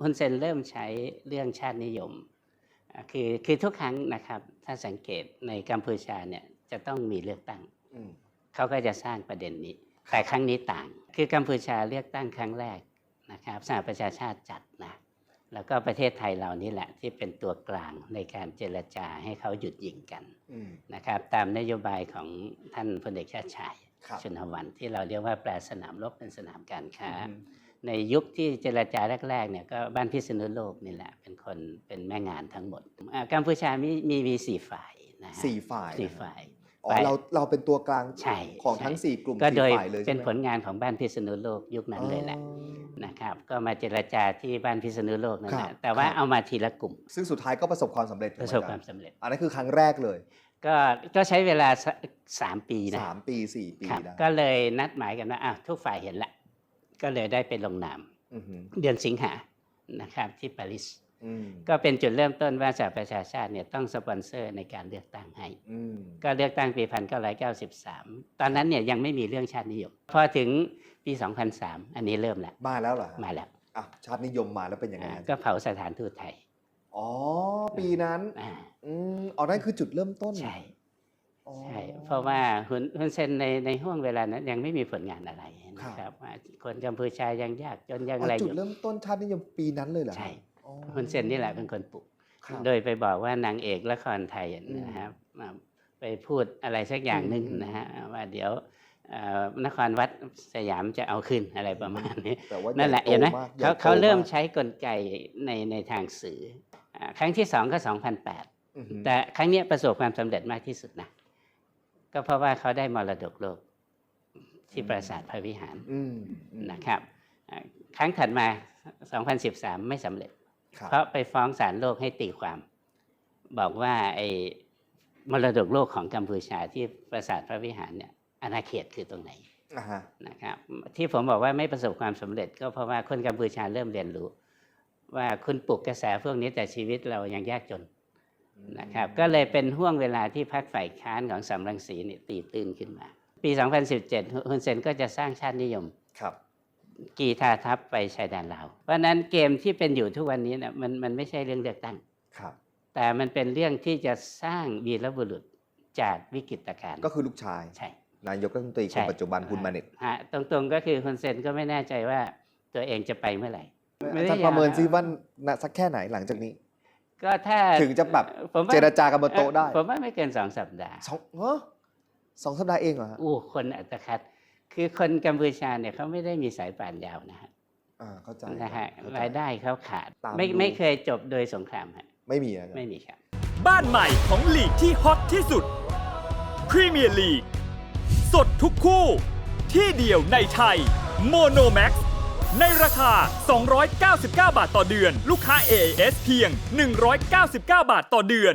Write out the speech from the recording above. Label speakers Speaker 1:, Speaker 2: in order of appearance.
Speaker 1: ฮุนเซนเริ่มใช้เรื่องชาตินิยมอ่าคือคือทุกครั้งนะครับถ้าสังเกตในกัมพูชาเนี่ยจะต้องมีเลือกตั้ง
Speaker 2: อืม
Speaker 1: เขาก็จะสร้างประเด็นนี้ แต่ครั้งนี้ต่าง คือกัมพูชาเลือกตั้งครั้งแรกนะครับสหประชาชาติจัดนะแล้วก็ประเทศไทยเรานี่แหละที่เป็นตัวกลางในการเจรจาให้เขาหยุดยิงกัน
Speaker 2: อืม
Speaker 1: นะครับ ตามนโยบายของท่านพลเอกชาติชาย
Speaker 2: ครับ
Speaker 1: ชนวันที่เราเรียกว่าแปลสนามรบเป็นสนามการค้า
Speaker 2: อืม
Speaker 1: ในยุคที่เจรจาแรกๆเนี่ยก็บ้านพิษณุโลกนี่แหละเป็นคนเป็นแม่งานทั้งหมดอ่ากัมพูชามีมีมีสี่ฝ่ายนะฮะ
Speaker 2: สี่ฝ่าย
Speaker 1: สี่
Speaker 2: นะฮะ
Speaker 1: ฝ่าย
Speaker 2: อ๋อ
Speaker 1: ฝ่าย
Speaker 2: เราเราเป็นตัวกลาง
Speaker 1: ใช่
Speaker 2: ของ
Speaker 1: ใช่
Speaker 2: ทั้งสี่กลุ่ม
Speaker 1: ก็โดย
Speaker 2: สี่ฝ่ายเลย
Speaker 1: เป็น
Speaker 2: ใช่ไหม
Speaker 1: ผลงานของบ้านพิษณุโลกยุคนั้นเลยแหละ
Speaker 2: อ๋อ
Speaker 1: นะครับก็มาเจรจาที่บ้านพิษณุโลกนั่นแห
Speaker 2: ครั
Speaker 1: ละ
Speaker 2: บ
Speaker 1: แต่ว่า
Speaker 2: ครับ
Speaker 1: เอามาทีละกลุ่ม
Speaker 2: ซึ่งสุดท้ายก็ประสบความสำเร็จถูก
Speaker 1: ป
Speaker 2: ไห
Speaker 1: ระสบความ
Speaker 2: อจรย์
Speaker 1: สำเร็จ
Speaker 2: อันนั้นคือครั้งแรกเลย
Speaker 1: ก็ก็ใช้เวลาสักสามปีนะ
Speaker 2: สามปีสี่ปี
Speaker 1: ครับ
Speaker 2: ได้
Speaker 1: ก็เลยนัดหมายกันว่าอะทุกฝ่ายเห็นละ ก็เลยได้ไปลงนาม
Speaker 2: อือหือ
Speaker 1: เดือนสิงหานะครับที่ปารีส
Speaker 2: อืม
Speaker 1: ก็เป็นจุดเริ่มต้นว่าสหประชาชาติเนี่ยต้องสปอนเซอร์ในการเลือกตั้งให้
Speaker 2: อืม
Speaker 1: ก็เลือกตั้งปี 1993 ตอนนั้นเนี่ยยังไม่มีเรื่องชาตินิยม พอถึงปี 2003 อันนี้เริ่มแล้ว
Speaker 2: มาแล้วเหรอฮะ
Speaker 1: มาแล้ว
Speaker 2: อะชาตินิยมมาแล้วเป็นยังไง
Speaker 1: อ่า
Speaker 2: ฮะ
Speaker 1: ก็เผาสถานทูตไทย
Speaker 2: อ๋อ ปีนั้น
Speaker 1: อ่า
Speaker 2: อืมอ๋อนั่นคือจุดเริ่มต้น
Speaker 1: ใช่
Speaker 2: อ๋อ
Speaker 1: ใช่เพราะว่าฮุนฮุนเซนในในห่วงเวลานั้นยังไม่มีผลงานอะไรนะครับว่าคนกัมพูชายังยากจนยัง
Speaker 2: อ๋อ
Speaker 1: อะไรอ
Speaker 2: จุด
Speaker 1: ยู่
Speaker 2: เริ่มต้นชาตินิยมปีนั้นเลยเหรอฮะ
Speaker 1: ใช่
Speaker 2: อ๋อ
Speaker 1: ฮุนเซนนี่แหละเป็นคนปลุก
Speaker 2: ครับ
Speaker 1: โดยไปบอกว่านางเอกละครไทย
Speaker 2: อืม
Speaker 1: นะครับอ่าไปพูดอะไรสักอย่างหนึ่ง
Speaker 2: อืม
Speaker 1: นะฮะว่าเดี๋ยวเอ่อนครวัดสยามจะเอาขึ้นอะไรประมาณนี้
Speaker 2: แต่ว่า
Speaker 1: นั่นแหละ
Speaker 2: ใญ่
Speaker 1: เห็นไหม
Speaker 2: โตากใหญ่
Speaker 1: เขา
Speaker 2: โต
Speaker 1: เขาเริ่ม
Speaker 2: ก
Speaker 1: ใช้กลไกในในทางสื่ออ่าครั้งที่สองก็ 2008
Speaker 2: อือหือ
Speaker 1: แต่ครั้งเนี้ยประสบความสำเร็จมากที่สุดนะ ก็เพราะว่าเขาได้มรดกโลกที่ปราสาทพระวิหาร
Speaker 2: อืมอืม
Speaker 1: นะครับอ่าครั้งถัดมา 2013 ไม่สำเร็จ
Speaker 2: ครับ
Speaker 1: เพราะไปฟ้องศาลโลกให้ตีความ บอกว่าไอ้มรดกโลกของกัมพูชาที่ปราสาทพระวิหารเนี่ยอาณาเขตคือตรงไหน
Speaker 2: อ่าฮะ
Speaker 1: นะครับที่ผมบอกว่าไม่ประสบความสำเร็จ ก็เพราะว่าคนกัมพูชาเริ่มเรียนรู้ ว่าคุณปลุกกระแสพวกนี้แต่ชีวิตเรายังยากจน นะครับก็เลยเป็นห่วงเวลาที่พรรคฝ่ายค้านของสำรังสีเนี่ยตีตื้นขึ้นมา ปี 2017ฮุนเซนก็จะสร้างชาตินิยม
Speaker 2: ครับ
Speaker 1: กีทาทัพไปชายแดนลาว เพราะฉะนั้นเกมที่เป็นอยู่ทุกวันนี้เนี่ยมันมันไม่ใช่เรื่องเลือกตั้ง
Speaker 2: ครับ
Speaker 1: แต่มันเป็นเรื่องที่จะสร้างวีรบุรุษจากวิกฤตการณ์
Speaker 2: ก็คือลูกชาย
Speaker 1: ใช่
Speaker 2: นายกรัฐมนตรีค
Speaker 1: ใช่
Speaker 2: นปัจจุบันคุณมาเน็ต
Speaker 1: ฮะตรงๆก็คือฮุนเซนก็ไม่แน่ใจว่าตัวเองจะไปเมื่อไหร่
Speaker 2: อาจารย์ประเมินซิว่าน่ะสักแค่ไหนหลังจากนี้
Speaker 1: ก็ถ้า
Speaker 2: ถึงจะแบบ
Speaker 1: ผมว่
Speaker 2: เจรจากันบนโต๊ะได้
Speaker 1: ผมว่าไม่เกินสองสัปดาห์
Speaker 2: สองเฮ้อสองสัปดาห์เองเหรอฮะ
Speaker 1: อู้คนอัตคัดคือคนกัมพูชาเนี่ยเขาไม่ได้มีสายป่านยาวนะฮะ
Speaker 2: อ่าเข้าใจ
Speaker 1: นะฮะ
Speaker 2: เข้ใจ
Speaker 1: รายได้เขาขาด
Speaker 2: ตาม
Speaker 1: ไม่
Speaker 2: ดู
Speaker 1: ไม่เคยจบโดยสงครามฮะ
Speaker 2: ไม่มีนะ
Speaker 1: ไม่มีครับ
Speaker 3: บ้านใหม่ของลีกที่ฮอตที่สุดพรีเมียร์ลีกสดทุกคู่ ที่เดียวในไทยโมโนแม็ก ในราคา 299 บาทต่อเดือน ลูกค้า AIS เพียง 199 บาทต่อเดือน